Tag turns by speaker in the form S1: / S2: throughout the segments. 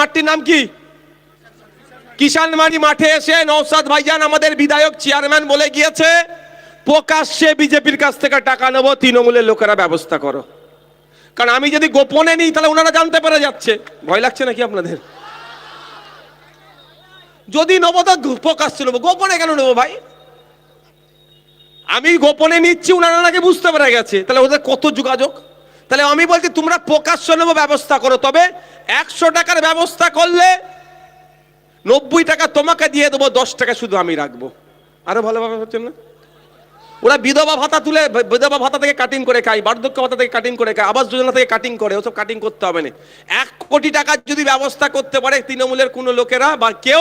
S1: মাঠটির নাম কি? মাঠে এসে নৌসাদ ভাইজান আমাদের বিধায়ক চেয়ারম্যান বলে গিয়েছে, প্রকাশ্যে বিজেপির কাছ থেকে টাকা নেব, তৃণমূলের লোকেরা ব্যবস্থা করো। কারণ আমি যদি গোপনে নিই, তাহলে ওনারা জানতে পেরে যাচ্ছে। ভয় লাগছে নাকি আপনাদের? যদি নেব তো প্রকাশ্যে নেব। গোপনে কেন নেব ভাই? আমি গোপনে নিচ্ছি, ওনারা নাকি বুঝতে পেরে গেছে। তাহলে ওদের কত যোগাযোগ? তাহলে আমি বলছি, তোমরা প্রকাশ্য নেব ব্যবস্থা করো, তবে একশো টাকার ব্যবস্থা করলে নব্বই টাকা তোমাকে দিয়ে দেবো, দশ টাকা শুধু আমি রাখব। আরও ভালোভাবে হচ্ছে না? ওরা বিধবা ভাতা তুলে, বিধবা ভাতা থেকে কাটিং করে খায়, বার্ধক্য ভাতা থেকে কাটিং করে খায়, আবাস যোজনা থেকে কাটিং করে, ওসব কাটিং করতে হবে না। এক কোটি টাকা যদি ব্যবস্থা করতে পারে তৃণমূলের কোনো লোকেরা বা কেউ,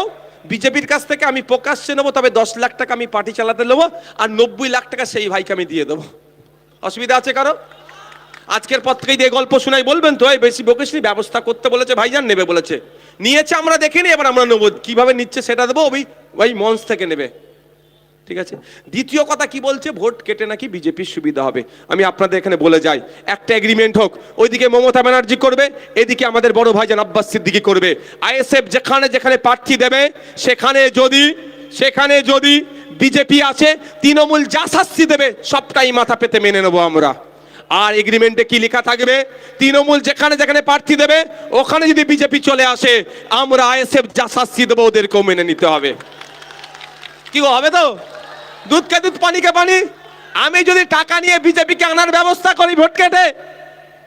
S1: বিজেপির কাছ থেকে আমি প্রকাশ্যে নেব, তবে দশ লাখ টাকা আমি পার্টি চালাতে নেব, আর নব্বই লাখ টাকা সেই ভাইকে আমি দিয়ে দেবো। অসুবিধা আছে কারও? আজকের পর থেকেই দিয়ে গল্প শোনাই, বলবেন তো, এই বেশি বকিসনি ব্যবস্থা করতে বলেছে, ভাইজান নেবে বলেছে। নিয়েছে আমরা, দেখিনি, এবার আমরা নেব। কীভাবে নিচ্ছে সেটা দেবো, ওই ওই মঞ্চ থেকে নেবে। ঠিক আছে? দ্বিতীয় কথা কি বলছে, ভোট কেটে নাকি বিজেপির সুবিধা হবে? আমি আপনাদের এখানে বলে যাই, একটা এগ্রিমেন্ট হোক, ওইদিকে মমতা ব্যানার্জি করবে, এদিকে আমাদের বড় ভাইজান আব্বাস সিদ্দিকি করবে। আইএসএফ যেখানে যেখানে প্রার্থী দেবে, সেখানে যদি সেখানে যদি বিজেপি আছে, তৃণমূল যা শাস্তি দেবে, সবটাই মাথা পেতে মেনে নেব আমরা। আর এগ্রিমেন্টে কি লেখা থাকবে? তৃণমূল যেখানে যেখানে প্রার্থী দেবে, ওখানে যদি বিজেপি চলে আসে, আমরা আইএসএফ যা শাস্তি দেবো, ওদেরকেও মেনে নিতে হবে। কি হবে তো? দুধকে দুধ, পানিকে পানি? আমি যদি টাকা নিয়ে বিজেপিকে আনার ব্যবস্থা করি ভোট কেটে